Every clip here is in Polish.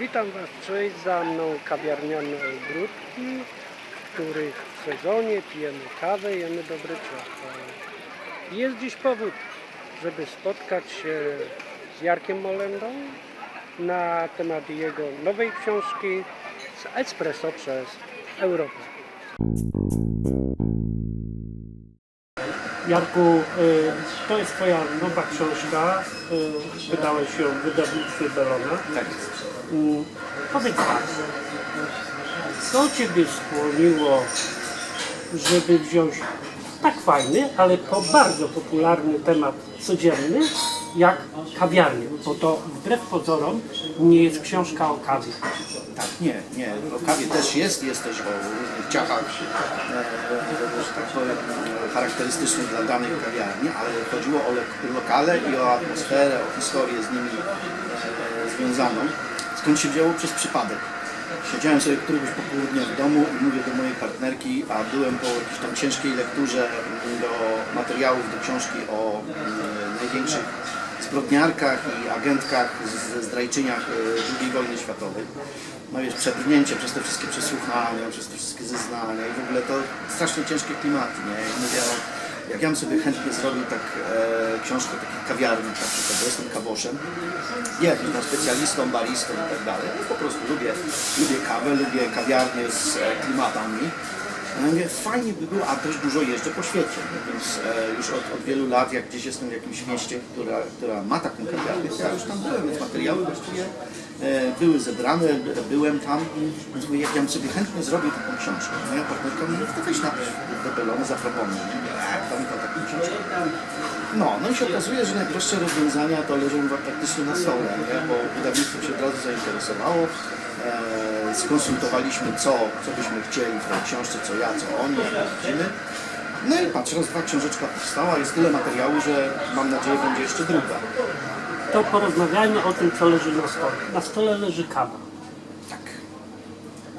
Witam Was, cześć, za mną kawiarniane ogródki, w których w sezonie pijemy kawę, jemy dobre ciasto. Jest dziś powód, żeby spotkać się z Jarkiem Molendą na temat jego nowej książki z Espresso przez Europę. Jarku, y, to jest Twoja nowa książka, y, wydałeś ją w wydawnictwie Belona. Tak. Mm, Powiedz tak, co Ciebie skłoniło, żeby wziąć tak fajny, ale po bardzo popularny temat codzienny, jak kawiarnię? Bo to wbrew pozorom nie jest książka o kawie. Tak, nie, nie. O kawie też jest, jest też o różnych ciachach, e, e, tak powiem, e, charakterystycznych dla danej kawiarni, ale chodziło o le- lokale i o atmosferę, o historię z nimi e, związaną. Skąd się wzięło? Przez przypadek. Siedziałem sobie któregoś popołudnia w domu i mówię do mojej partnerki, a byłem po jakiejś tam ciężkiej lekturze do materiałów, do książki o mm, największych zbrodniarkach i agentkach zdrajczyniach e, II wojny światowej. No jest przebrnięcie przez te wszystkie przesłuchania, przez te wszystkie zeznania i w ogóle to strasznie ciężkie klimaty, nie? I mówię, jak ja bym sobie chętnie zrobił tak e, książkę takich kawiarni, przykład, bo jestem kawoszem, nie jakimś tam specjalistą, baristą i tak dalej, no po prostu lubię, lubię kawę, lubię kawiarnie z e, klimatami. No i mówię, fajnie by było, a też dużo jeżdżę po świecie, no więc e, już od, od wielu lat, jak gdzieś jestem w jakimś mieście, która, która ma taką kawiarnię, ja już tam byłem, więc materiały właściwie e, były zebrane, by- byłem tam, więc mówię, jak ja bym sobie chętnie zrobił taką książkę. Moja partnerka mówi, to weź napisz do Belonu, zaproponuj. Ja mówię, jak tam i tam taką książkę. No, no i się okazuje, że najprostsze rozwiązania to leżą praktycznie na stole, nie? bo wydawnictwo się od razu zainteresowało. E, skonsultowaliśmy, co, co byśmy chcieli w tej książce, co ja, co oni, jak widzimy. No i patrz, raz dwa książeczka powstała, jest tyle materiału, że mam nadzieję będzie jeszcze druga. To porozmawiajmy o tym, co leży na stole. Na stole leży kawa. Tak.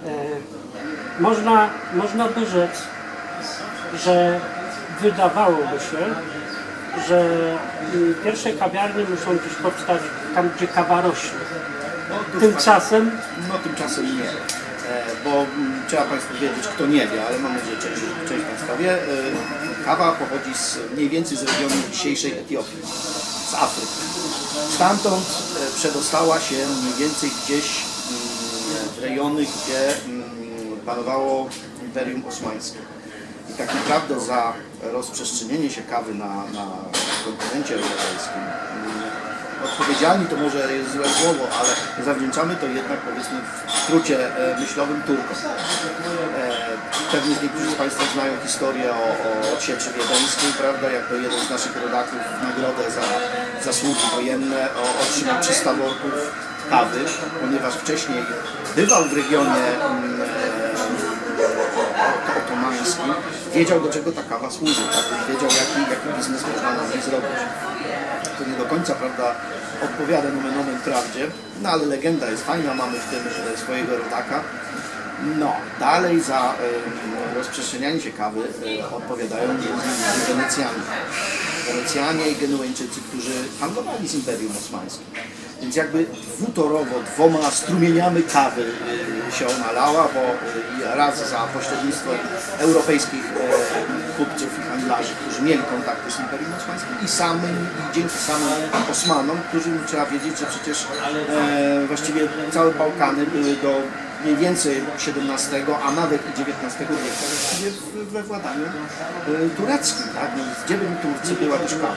E, można, można by rzec, że wydawałoby się, że y, pierwsze kawiarnie muszą gdzieś powstać tam, gdzie kawa rośnie. No, Tymczasem No tymczasem nie, e, bo mm, trzeba Państwu wiedzieć, kto nie wie, ale mam nadzieję, że część, część Państwa wie. E, kawa pochodzi z, mniej więcej z regionu dzisiejszej Etiopii, z Afryki. Stamtąd e, przedostała się mniej więcej gdzieś mm, w rejony, gdzie mm, panowało Imperium Osmańskie. I tak naprawdę za rozprzestrzenienie się kawy na, na kontynencie europejskim odpowiedzialni to może jest złe słowo, ale zawdzięczamy to jednak powiedzmy w skrócie e, myślowym Turkom. E, pewnie niektórzy z Państwa znają historię o, o odsieczy wiedeńskiej, prawda, jak to jeden z naszych rodaków w nagrodę za zasługi wojenne o, otrzymał 300 worków kawy, ponieważ wcześniej bywał w regionie mm, wiedział do czego ta kawa służy, tak? wiedział jaki, jaki biznes można na niej zrobić to nie do końca, prawda, odpowiada nomen omen prawdzie, no ale legenda jest fajna, mamy w tym e, swojego rodaka. No, dalej za e, rozprzestrzenianie się kawy e, odpowiadają Wenecjanie. Wenecjanie i Genueńczycy, którzy handlowali z Imperium Osmańskim. Więc jakby dwutorowo, dwoma strumieniami kawy e, się ona lała, bo e, raz za pośrednictwem europejskich e, kupców i handlarzy, którzy mieli kontakty z Imperium Osmańskim i samym, i dzięki samym Osmanom, którzy trzeba wiedzieć, że przecież e, właściwie całe Bałkany były do mniej więcej XVII, a nawet i XIX wieku we władaniu e, tureckim. Tak? Gdzie byli Turcy, była też kawa.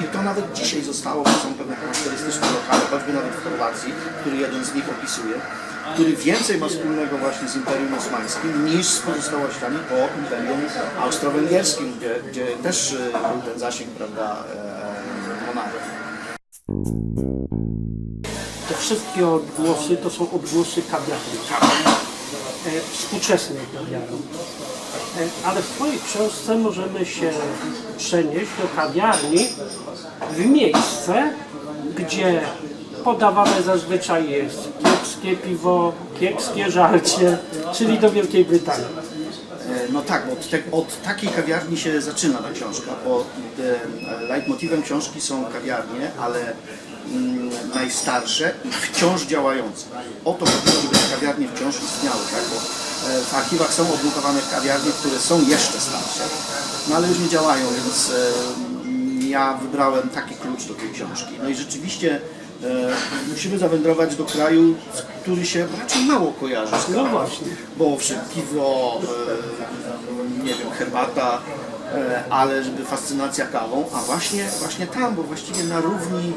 I to nawet dzisiaj zostało, bo są pewne charakterystyczne lokale, choćby nawet w Chorwacji, który jeden z nich opisuje, który więcej ma wspólnego właśnie z Imperium Osmańskim niż z pozostałościami po Imperium Austro-Węgierskim, gdzie, gdzie też e, był ten zasięg prawda, e, monarchii. Wszystkie odgłosy to są odgłosy kawiarni. E, współczesnej kawiarni. E, ale w Twojej książce możemy się przenieść do kawiarni w miejsce, gdzie podawane zazwyczaj jest kiepskie piwo, kiepskie żarcie, czyli do Wielkiej Brytanii. E, No tak, od, te, od takiej kawiarni się zaczyna ta książka, bo e, leitmotywem książki są kawiarnie, ale najstarsze i wciąż działające. O to chodziło, żeby te kawiarnie wciąż istniały, tak? bo e, w archiwach są odnotowane kawiarnie, które są jeszcze starsze, no ale już nie działają, więc e, ja wybrałem taki klucz do tej książki. No i rzeczywiście musimy zawędrować do kraju, który się raczej mało kojarzy z No właśnie. Bo owszem, piwo, e, nie wiem, herbata, e, ale żeby fascynacja kawą, a właśnie, właśnie tam, bo właściwie na równi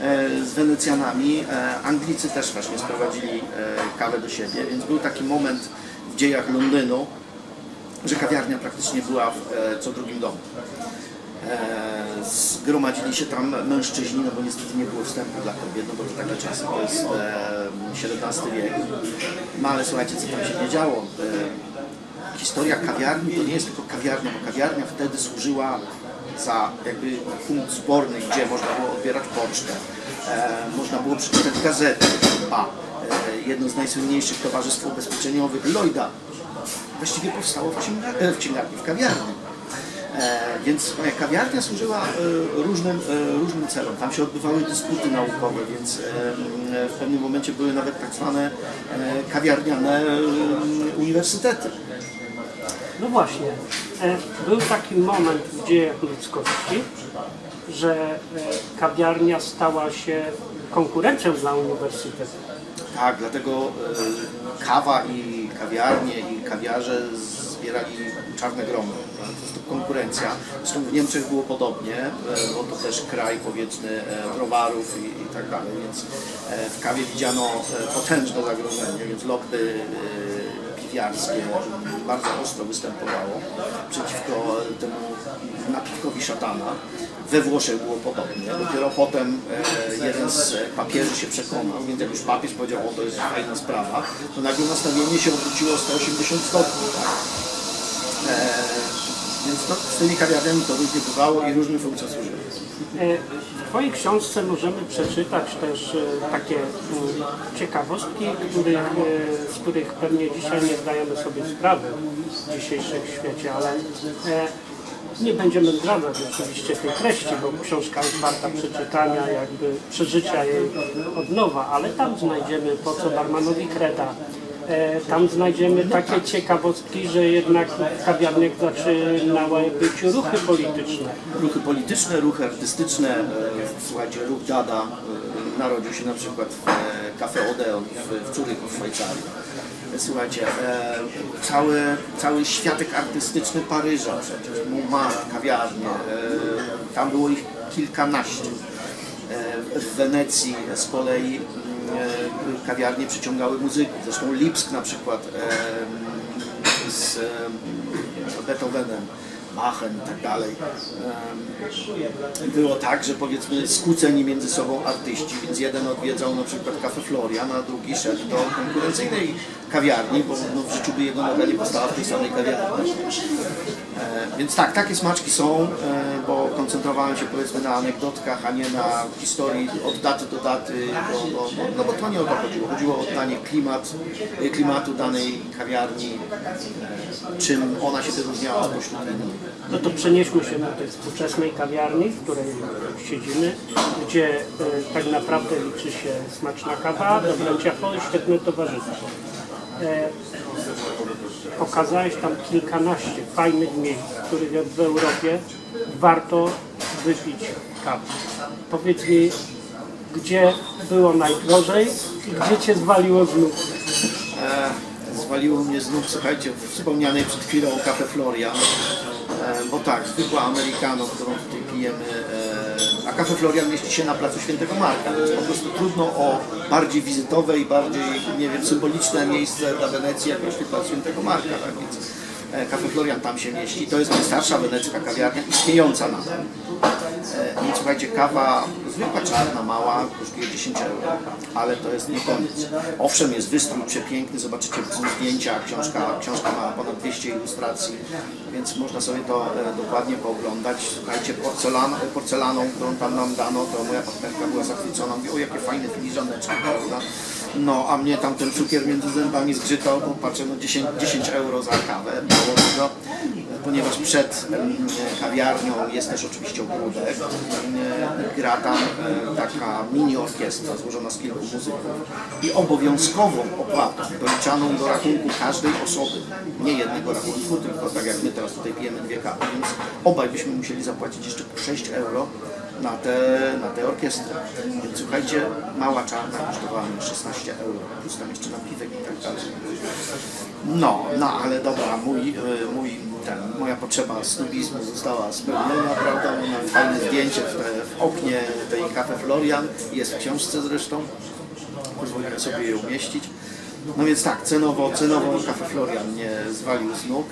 e, z Wenecjanami e, Anglicy też właśnie sprowadzili e, kawę do siebie, więc był taki moment w dziejach Londynu, że kawiarnia praktycznie była w e, co drugim domu. Zgromadzili się tam mężczyźni, no bo niestety nie było wstępu dla kobiet, no bo to takie czasy, to jest e, XVII wiek. No ale słuchajcie, co tam się nie działo. E, historia kawiarni to nie jest tylko kawiarnia, bo kawiarnia wtedy służyła za jakby punkt zborny, gdzie można było odbierać pocztę, e, można było przeczytać gazety, a jedno z najsłynniejszych towarzystw ubezpieczeniowych, Lloyda, właściwie powstało w, księga, e, w w kawiarni. E, więc e, kawiarnia służyła e, różnym, różnym celom. Tam się odbywały dysputy naukowe, więc w pewnym momencie były nawet tak zwane kawiarniane uniwersytety. No właśnie, był taki moment w dziejach ludzkości, że kawiarnia stała się konkurencją dla uniwersytetu. Tak, dlatego kawa i kawiarnie i kawiarze zbierali czarne gromy. Konkurencja. Zresztą w Niemczech było podobnie, e, bo to też kraj powiedzmy e, browarów i, i tak dalej, więc e, w kawie widziano potężne zagrożenie, więc lobby piwiarskie bardzo ostro występowało przeciwko temu napitkowi szatana. We Włoszech było podobnie. Dopiero potem jeden z papieży się przekonał, więc jak już papież powiedział, o to jest fajna sprawa, to nagle nastawienie się odwróciło o 180 stopni. Tak? E, więc no, z tymi kawiarniami to różnie bywało i różnym funkcjom służyło. E, W Twojej książce możemy przeczytać też e, takie mm, ciekawostki, których, e, z których pewnie dzisiaj nie zdajemy sobie sprawy w dzisiejszym świecie, ale e, nie będziemy zdradzać oczywiście tej treści, bo książka jest warta przeczytania, jakby przeżycia jej od nowa, ale tam znajdziemy po co barmanowi kreta. E, Tam znajdziemy takie ciekawostki, że jednak w kawiarniach zaczynały być ruchy polityczne. Ruchy polityczne, ruchy artystyczne, e, słuchajcie, ruch Dada e, narodził się na przykład w Cafe Odeon w, w Zurychu w Szwajcarii. Słuchajcie, cały, cały światek artystyczny Paryża przecież, Montmartre, kawiarnie, tam było ich kilkanaście. W Wenecji z kolei e, kawiarnie przyciągały muzyków, zresztą Lipsk na przykład z Beethovenem. Machen i tak dalej. Było tak, że powiedzmy skłóceni między sobą artyści, więc jeden odwiedzał na przykład Cafe Florian, a drugi szedł do konkurencyjnej kawiarni, bo no, w życiu by jego noga nie postała w tej samej kawiarni. E, Więc tak, takie smaczki są, e, bo koncentrowałem się powiedzmy na anegdotkach, a nie na historii od daty do daty, bo, bo, no bo to nie o to chodziło. Chodziło o oddanie klimat, e, klimatu danej kawiarni, czym ona się wyróżniała spośród innych. No to przenieśmy się do tej współczesnej kawiarni, w której siedzimy, gdzie e, tak naprawdę liczy się smaczna kawa, dobre ciacho i świetne towarzystwo. E, pokazałeś tam kilkanaście fajnych miejsc, których w Europie warto wypić kawę. Powiedz mi, gdzie było najdrożej i gdzie cię zwaliło z nóg? E, zwaliło mnie znów, słuchajcie, w wspomnianej przed chwilą Cafe Florian, e, bo tak, zwykła Americano, którą tutaj pijemy, e, a Cafe Florian mieści się na placu Świętego Marka, więc po prostu trudno o bardziej wizytowe i bardziej, nie wiem, symboliczne miejsce dla Wenecji, jak właśnie plac Świętego Marka, tak więc Cafe Florian tam się mieści, to jest najstarsza wenecka kawiarnia, istniejąca nadal. E, Więc słuchajcie, kawa zwykła czarna, mała, kosztuje 10 euro, ale to jest nie koniec. Owszem, jest wystrój przepiękny, zobaczycie zdjęcia, książka, książka ma ponad 200 ilustracji, więc można sobie to e, dokładnie pooglądać. Słuchajcie, porcelan, porcelaną, którą tam nam dano, to moja partnerka była zachwycona, mówi, o jakie fajne filiżaneczki, prawda? No, a mnie tam ten cukier między zębami zgrzytał, bo patrzę, no 10, 10 euro za kawę, mało tego, ponieważ przed kawiarnią jest też oczywiście ogródek, e, gra tam e, taka mini orkiestra złożona z kilku muzyków i obowiązkową opłatą doliczaną do rachunku każdej osoby, nie jednego rachunku, tylko tak jak my teraz tutaj pijemy dwie kawy, więc obaj byśmy musieli zapłacić jeszcze po 6 euro na tę na tę orkiestrę. Więc słuchajcie, mała czarna kosztowała mi 16 euro, plus tam jeszcze napiwek i tak dalej. No, no ale dobra, mój, y, mój ten, moja potrzeba snobizmu została spełniona, prawda? Mam fajne zdjęcie w, te, w oknie tej Cafe Florian, jest w książce zresztą, pozwolimy sobie je umieścić. No więc tak, cenowo, cenowo Cafe Florian mnie zwalił z nóg,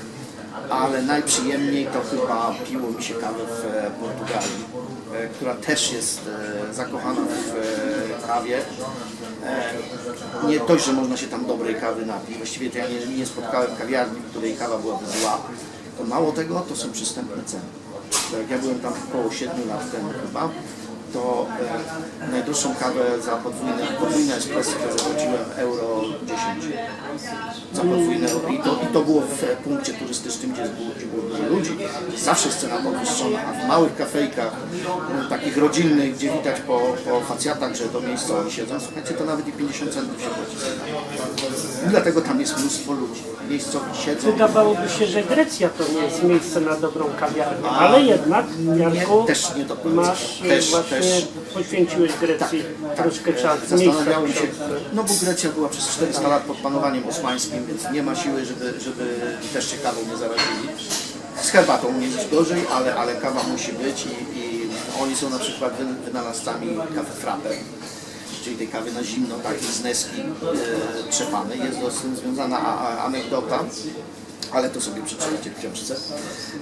ale najprzyjemniej to chyba piło mi się kawę w Portugalii, która też jest e, zakochana w e, kawie. E, Nie dość, że można się tam dobrej kawy napić, właściwie to ja nie, nie spotkałem kawiarni, w której kawa byłaby zła, to mało tego, to są przystępne ceny. To Jak ja byłem tam około 7 lat temu chyba, to e, najdroższą kawę za podwójne, podwójne espresso to zapłaciłem euro 10 za podwójne i to, i to było w e, punkcie turystycznym, gdzie było, gdzie było dużo ludzi. Zawsze jest cena podwyższona, a w małych kafejkach, e, takich rodzinnych, gdzie widać po, po facjatach, że to miejsce oni siedzą, słuchajcie, to nawet i 50 centów się płaci. I dlatego tam jest mnóstwo ludzi. Miejscowi siedzą. Wydawałoby się, że Grecja to nie jest miejsce na dobrą kawiarnię, ale jednak, Janku, Nie, też nie do końca. masz Też- właśnie, też- poświęciłeś Grecji troszkę czasu, Zastanawiałem się, no bo Grecja była przez 400 lat pod panowaniem osmańskim, więc nie ma siły, żeby, żeby też się kawą nie zarazili. Z herbatą nie jest gorzej, ale, ale kawa musi być i, i oni są na przykład wy- wynalazcami kawy frappe, czyli tej kawy na zimno, takiej z Neski e, trzepanej. Jest z tym związana a, a, anegdota ale to sobie przeczytajcie w książce.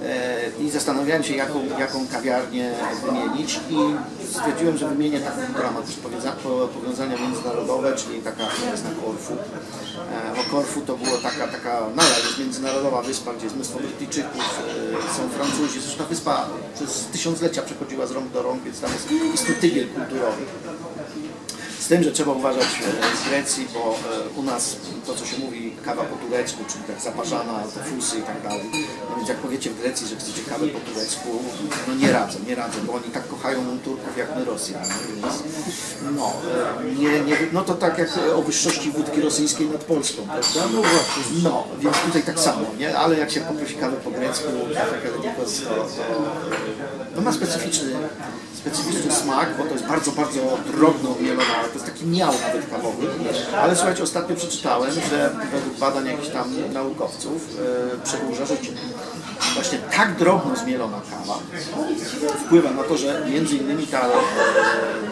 E, I zastanawiałem się, jaką, jaką kawiarnię wymienić i stwierdziłem, że wymienię taką, która ma powiązania międzynarodowe, czyli taka, która jest na Korfu. E, Bo Korfu to była taka, taka nadal jest międzynarodowa wyspa, gdzie jest mnóstwo Brytyjczyków, e, są Francuzi. Zresztą ta wyspa przez tysiąclecia przechodziła z rąk do rąk, więc tam jest tygiel kulturowy. Z tym, że trzeba uważać e, z Grecji, bo e, u nas to, co się mówi kawa po turecku, czyli tak zaparzana, fusy i tak dalej. No więc jak powiecie w Grecji, że chcecie kawę po turecku, no nie radzę, nie radzę, bo oni tak kochają Turków jak my Rosjan. Więc, no, e, nie, nie, no to tak jak o wyższości wódki rosyjskiej nad Polską, prawda? No właśnie. No, więc tutaj tak samo, nie? Ale jak się poprosi kawę po grecku, kawę Kalenikos, to, to no ma specyficzny, specyficzny smak, bo to jest bardzo, bardzo drobno mielona, to jest taki miał nawet kawowy. Ale słuchajcie, ostatnio przeczytałem, że według badań jakichś tam naukowców e, przedłuża życie. Właśnie tak drobno zmielona kawa wpływa na to, że między innymi ta e,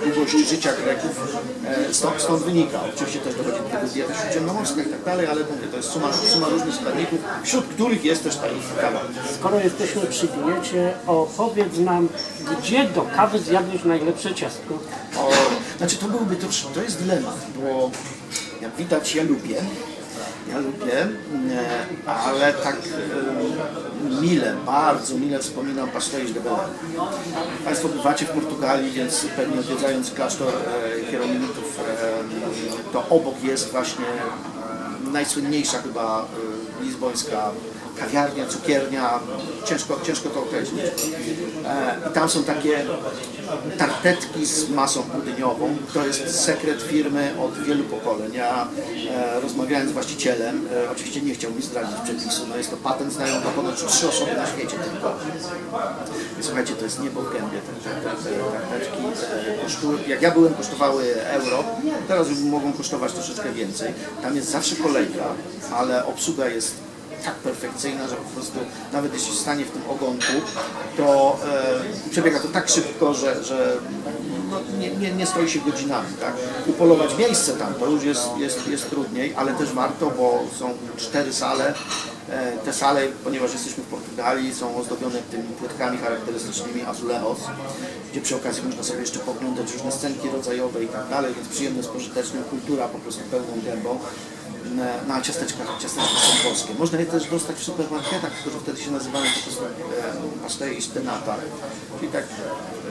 długość życia Greków e, stąd, stąd wynika. Oczywiście też dochodzi do tego dieta śródziemnomorska i tak dalej, ale mówię, to jest suma, suma różnych składników, wśród których jest też ta kawa. Skoro jesteśmy przy diecie, opowiedz nam, gdzie do kawy zjadłeś najlepsze ciastko? O, znaczy to byłby to, to jest dylemat, bo jak widać ja lubię, ja lubię, e, ale tak e, mile, bardzo mile wspominam pastéis de Belém. Państwo bywacie w Portugalii, więc pewnie odwiedzając klasztor hierominitów, e, to obok jest właśnie najsłynniejsza chyba lizbońska kawiarnia, cukiernia, ciężko, ciężko to określić. E, I tam są takie tartetki z masą budyniową. To jest sekret firmy od wielu pokoleń. Ja e, rozmawiałem z właścicielem, e, oczywiście nie chciał mi zdradzić przepisu, no jest to patent, znają go ponad trzy osoby na świecie tylko. Słuchajcie, to jest niebo w gębie te, te, te. E, kosztują, jak ja byłem, kosztowały euro, teraz mogą kosztować troszeczkę więcej. Tam jest zawsze kolejka, ale obsługa jest tak perfekcyjna, że po prostu nawet jeśli stanie w tym ogonku, to e, przebiega to tak szybko, że, że no, nie, nie, nie stoi się godzinami. Tak? Upolować miejsce tam to już jest, jest, jest trudniej, ale też warto, bo są cztery sale Te sale, ponieważ jesteśmy w Portugalii, są ozdobione tymi płytkami charakterystycznymi azulejos, gdzie przy okazji można sobie jeszcze poglądać różne scenki rodzajowe i tak dalej, więc przyjemne, jest pożyteczne, kultura po prostu pełną gębą. E, No a ciasteczka, są polskie. Można je też dostać w supermarketach, które wtedy się nazywały po prostu e, pastej i. Czyli tak e,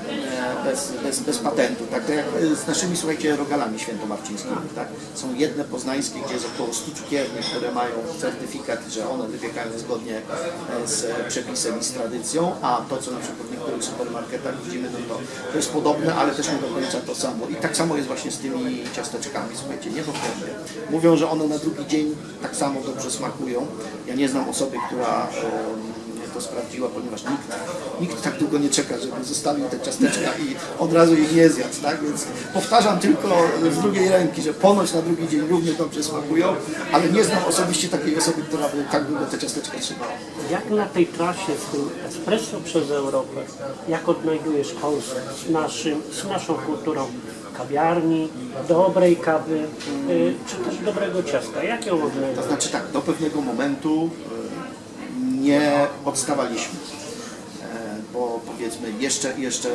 bez, bez, bez patentu, tak jak e, z naszymi, słuchajcie, rogalami świętomarcińskimi, tak? Są jedne poznańskie, gdzie jest około 100 cukierni, które mają certyfikat, że one wypiekają zgodnie e, z przepisem i z tradycją, a to, co na przykład w niektórych supermarketach widzimy, no to, to jest podobne, ale też nie do końca to samo. I tak samo jest właśnie z tymi ciasteczkami, słuchajcie, niepoprawnie. Mówią, że one na drugi dzień tak samo dobrze smakują. Ja nie znam osoby, która em, to sprawdziła, ponieważ nikt, nikt tak długo nie czeka, żeby zostawił te ciasteczka i od razu ich nie zjadł, tak? Więc powtarzam tylko z drugiej ręki, że ponoć na drugi dzień równie dobrze smakują, ale nie znam osobiście takiej osoby, która by tak długo te ciasteczka trzymała. Jak na tej trasie z tym espresso przez Europę, jak odnajdujesz Polskę z, naszym, z naszą kulturą kawiarni, dobrej kawy, y, czy też dobrego ciasta? Jak ją To odnajdujesz? znaczy tak, do pewnego momentu nie odstawaliśmy. E, Bo powiedzmy jeszcze, jeszcze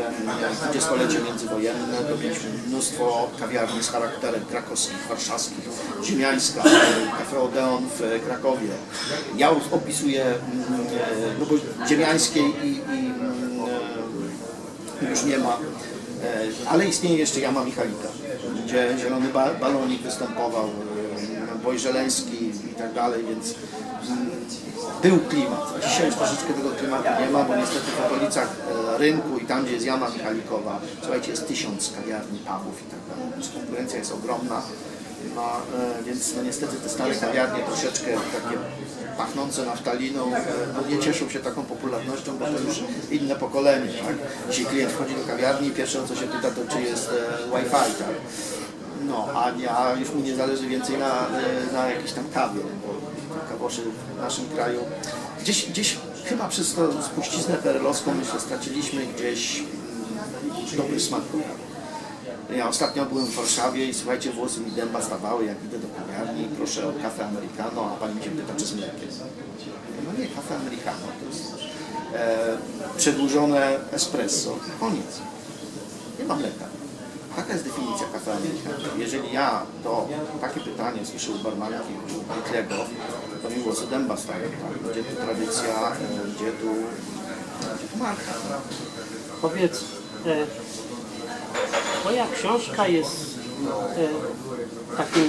dwudziestolecie międzywojenne dobiliśmy mnóstwo kawiarni z charakterem krakowskich, warszawskich, ziemiańska, Cafe Odeon w Krakowie. Ja opisuję, mm, e, no bo ziemiańskiej i, i mm, e, już nie ma. Ale istnieje jeszcze Jama Michalika, gdzie Zielony Ba- Balonik występował, e, Boj Żeleński i tak dalej, więc był klimat. Dzisiaj już troszeczkę tego klimatu nie ma, bo niestety w okolicach e, rynku i tam, gdzie jest Jama Michalikowa, słuchajcie, jest tysiąc kawiarni, pubów i tak dalej, więc konkurencja jest ogromna. No, e, więc no niestety te stare kawiarnie troszeczkę takie pachnące naftaliną, e, no nie cieszą się taką popularnością, bo to już inne pokolenie, tak? Jeśli klient wchodzi do kawiarni, pierwsze o co się pyta to czy jest Wi-Fi, tak? No, a, nie, a już mu nie zależy więcej na, e, na jakiejś tam kawie, bo kawoszy w naszym kraju gdzieś, gdzieś chyba przez tą spuściznę perelowską myślę straciliśmy gdzieś mm, dobry smak. Ja ostatnio byłem w Warszawie i słuchajcie, włosy mi dęba stawały, jak idę do kawiarni, proszę o kawę americano, a pani mnie pyta, czy z mlekiem. No nie, kawę americano, to jest e, przedłużone espresso, koniec. Nie ma mleka. Taka jest definicja americano. Jeżeli ja to takie pytanie słyszę u barmanki u Bitlego, to mi włosy dęba stają. Tak? Gdzie tu tradycja, e, gdzie tu, gdzie tu marka. Powiedz, e, Twoja książka jest e, takim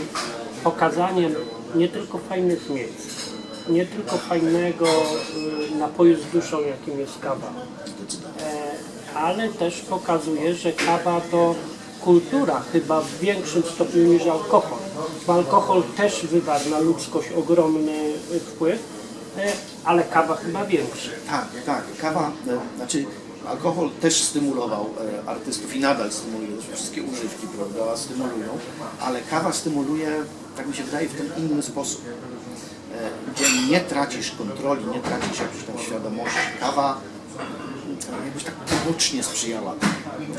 pokazaniem nie tylko fajnych miejsc, nie tylko fajnego e, napoju z duszą, jakim jest kawa, e, ale też pokazuje, że kawa to kultura chyba w większym stopniu niż alkohol. Bo alkohol też wywarł na ludzkość ogromny e, wpływ, e, ale kawa chyba większy. Tak, tak. Kawa, e, znaczy alkohol też stymulował artystów i nadal stymuluje, wszystkie używki, prawda, stymulują, ale kawa stymuluje, tak mi się wydaje, w ten inny sposób, gdzie nie tracisz kontroli, nie tracisz jakiejś tam świadomości. Kawa jakoś tak pobocznie sprzyjała.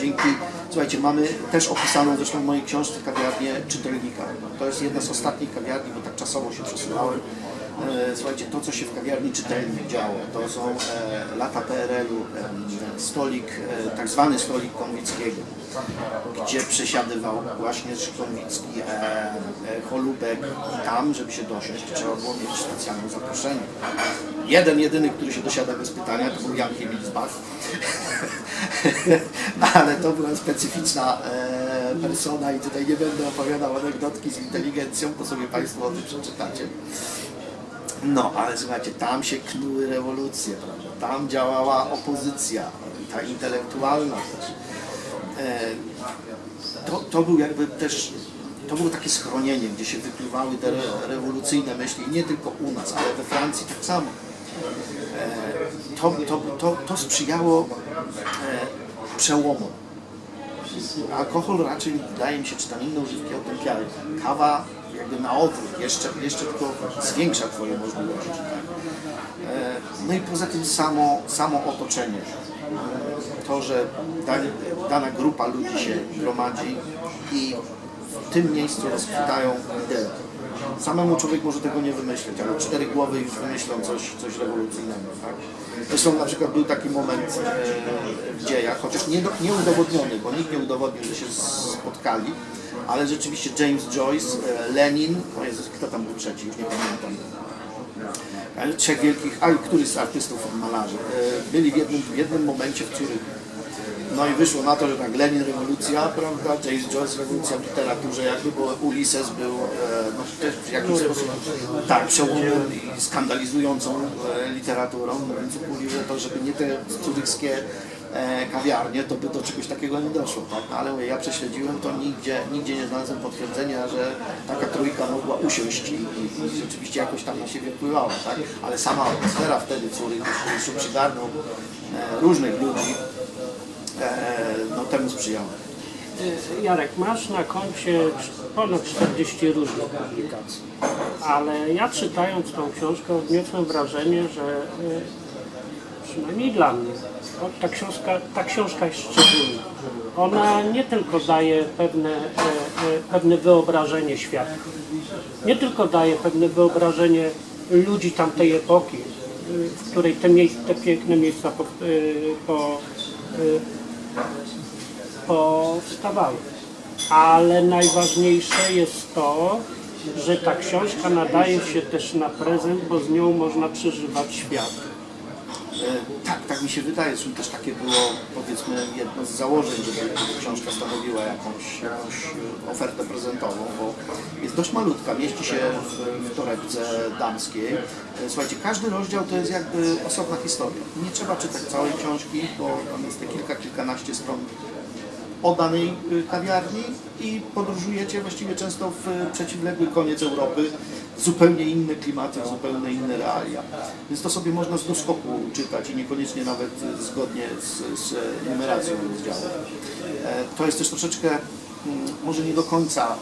Dzięki, słuchajcie, mamy też opisaną zresztą w mojej książce kawiarnię czytelnika. To jest jedna z ostatnich kawiarni, bo tak czasowo się przesuwałem. E, Słuchajcie, to co się w kawiarni czytelnik działo, to są e, lata PRL-u, e, stolik, tak zwany stolik Konwickiego, gdzie przesiadywał właśnie Konwicki, Cholubek i tam, żeby się dosiąść, trzeba było mieć specjalne zaproszenie. Jeden, jedyny, który się dosiada bez pytania, to był Jan Kiemilsbach. no ale to była specyficzna persona i tutaj nie będę opowiadał anegdotki z inteligencją, bo sobie Państwo o tym przeczytacie. No, ale słuchajcie, tam się knuły rewolucje, prawda? Tam działała opozycja, ta intelektualna też. To, to był jakby też, to było takie schronienie, gdzie się wykluwały te re, rewolucyjne myśli, nie tylko u nas, ale we Francji tak samo. E, to, to, to, to sprzyjało e, przełomom. Alkohol raczej, wydaje mi się, czy tam inne używki otępiały. Kawa jakby na odwrót, jeszcze, jeszcze tylko zwiększa Twoje możliwości. Tak? E, No i poza tym samo, samo otoczenie. E, To, że dana grupa ludzi się gromadzi i w tym miejscu rozkwitają idee. Samemu człowiek może tego nie wymyślić, ale cztery głowy już wymyślą coś, coś rewolucyjnego. Tak? Zresztą na przykład był taki moment e, w dziejach, chociaż nie, do- nie udowodniony, bo nikt nie udowodnił, że się spotkali, ale rzeczywiście James Joyce, e, Lenin, o Jezus, kto tam był trzeci, już nie pamiętam. Ale trzech wielkich, a któryś z artystów, malarzy, e, byli w jednym, w jednym momencie w Curychu. No i wyszło na to, że tak Lenin rewolucja, prawda, James Joyce rewolucja w literaturze, jakby, bo Ulises był e, no, też w jakiś sposób tak, przełomem i skandalizującą e, literaturą, no więc mówił, że to, żeby nie te curychskie e, kawiarnie, to by do czegoś takiego nie doszło, tak? No, ale ja prześledziłem to, nigdzie, nigdzie nie znalazłem potwierdzenia, że taka trójka mogła usiąść i, i, rzeczywiście jakoś tam na siebie wpływała, tak? Ale sama atmosfera wtedy który się przygarnął różnych ludzi, no temu sprzyjała. Y, Jarek, masz na koncie ponad 40 różnych publikacji, ale ja czytając tą książkę odniosłem wrażenie, że y, przynajmniej dla mnie ta, książka, ta książka jest szczególna. Ona nie tylko daje pewne, e, e, pewne wyobrażenie świata, nie tylko daje pewne wyobrażenie ludzi tamtej epoki, w której te, miejsc, te piękne miejsca po, po, powstawały. Ale najważniejsze jest to, że ta książka nadaje się też na prezent, bo z nią można przeżywać świat. Tak, tak mi się wydaje. Zresztą też takie było, powiedzmy, jedno z założeń, żeby książka stanowiła jakąś, jakąś ofertę prezentową, bo jest dość malutka, mieści się w, w torebce damskiej. Słuchajcie, każdy rozdział to jest jakby osobna historia. Nie trzeba czytać całej książki, bo tam jest te kilka, kilkanaście stron o danej y, kawiarni i podróżujecie właściwie często w y, przeciwległy koniec Europy, zupełnie inne klimaty, zupełnie inne realia. Więc to sobie można z doskoku czytać i niekoniecznie nawet y, zgodnie z, z numeracją rozdziałów. E, To jest też troszeczkę, mm, może nie do końca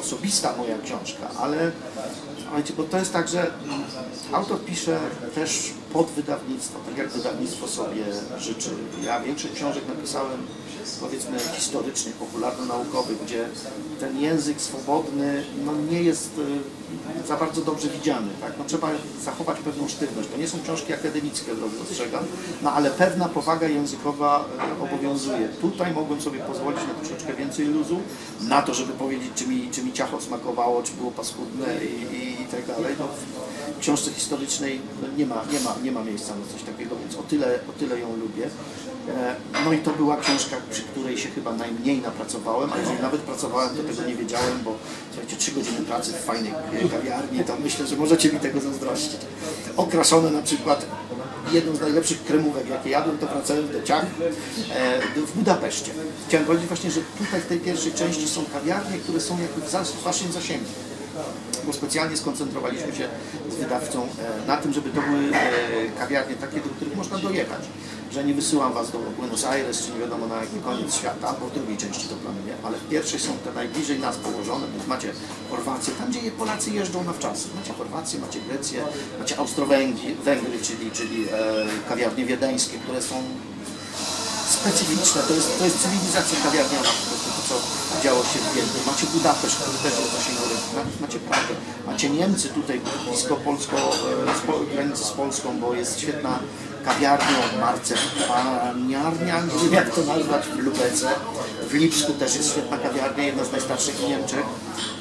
osobista moja książka, ale bo to jest tak, że mm, autor pisze też pod wydawnictwo, tak jak wydawnictwo sobie życzy. Ja większość książek napisałem powiedzmy historycznych, popularno-naukowych, gdzie ten język swobodny no, nie jest y, za bardzo dobrze widziany. Tak? No, trzeba zachować pewną sztywność. To nie są książki akademickie, dobrze dostrzegam, no, ale pewna powaga językowa y, obowiązuje. Tutaj mogłem sobie pozwolić na troszeczkę więcej luzu, na to, żeby powiedzieć, czy mi, czy mi ciacho smakowało, czy było paskudne i, i, i tak dalej. No, w książce historycznej no, nie, ma, nie, ma, nie ma miejsca na coś takiego, więc o tyle, o tyle ją lubię. No i to była książka, przy której się chyba najmniej napracowałem, a jeżeli nawet pracowałem, to tego nie wiedziałem, bo słuchajcie, trzy godziny pracy w fajnej kawiarni, to myślę, że możecie mi tego zazdrościć. Okraszone na przykład jedną z najlepszych kremówek, jakie jadłem, to wracałem do Ciach e, w Budapeszcie. Chciałem powiedzieć właśnie, że tutaj w tej pierwszej części są kawiarnie, które są jakby w waszym zasięgu bo specjalnie skoncentrowaliśmy się z wydawcą e, na tym, żeby to były e, kawiarnie takie, do których można dojechać. Że nie wysyłam Was do Buenos Aires, czy nie wiadomo na jaki koniec świata, bo w drugiej części to planuję, ale w pierwszej są te najbliżej nas położone, więc macie Chorwację, tam gdzie Polacy jeżdżą na wczasy. Macie Chorwację, macie Grecję, macie Austro-Węgry, Węgry, czyli, czyli e, kawiarnie wiedeńskie, które są specyficzne, to jest, to jest cywilizacja kawiarniana to, co działo się w Wiedniu. Macie Budapeszt, który też jest zasięgowy, Ma- macie Pragę, macie Niemcy tutaj blisko Polsko, e, z granicy z Polską, bo jest świetna kawiarnia o marce paniarnia, nie wiem jak to nazwać, w Lubece. W Lipsku też jest świetna kawiarnia, jedna z najstarszych w Niemczech.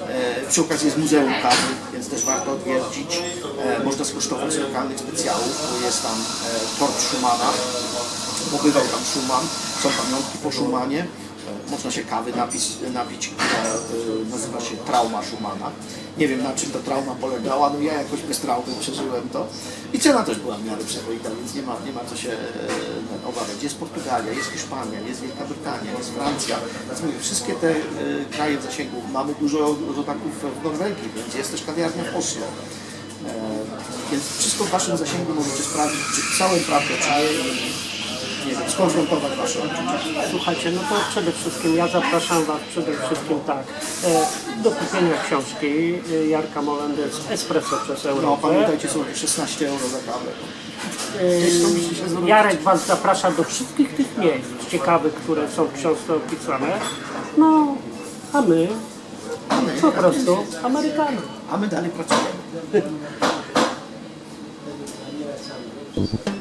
E, Przy okazji jest Muzeum Kawy, więc też warto odwiedzić. E, Można skosztować lokalnych specjałów, bo jest tam e, tort Schumana, pobywał tam Schumann, są pamiątki po Schumanie. E, Można się kawy napis, napić, która e, nazywa się trauma Schumana. Nie wiem na czym ta trauma polegała, no ja jakoś bez traumy przeżyłem to. I cena też była w miarę więc nie ma, nie ma co się e, obawiać. Jest Portugalia, jest Hiszpania, jest Wielka Brytania, jest Francja. Więc mówię, wszystkie te e, kraje w zasięgu. Mamy dużo rodaków w Norwegii, więc jest też kawiarnia w Oslo. E, Więc wszystko w Waszym zasięgu możecie sprawdzić, czy całą prawdę, czy nie wiem, skonfrontować Wasze Słuchajcie, no to przede wszystkim ja zapraszam Was przede wszystkim tak, e, do kupienia książki e, Jarka Molendy z Espresso przez Europę. No pamiętajcie, są jakieś 16 euro za kawę. E, Jarek Was zaprasza do wszystkich tych miejsc ciekawych, które są w książce opisane. No, a my, a my po prostu Amerykanie. A my dalej pracujemy.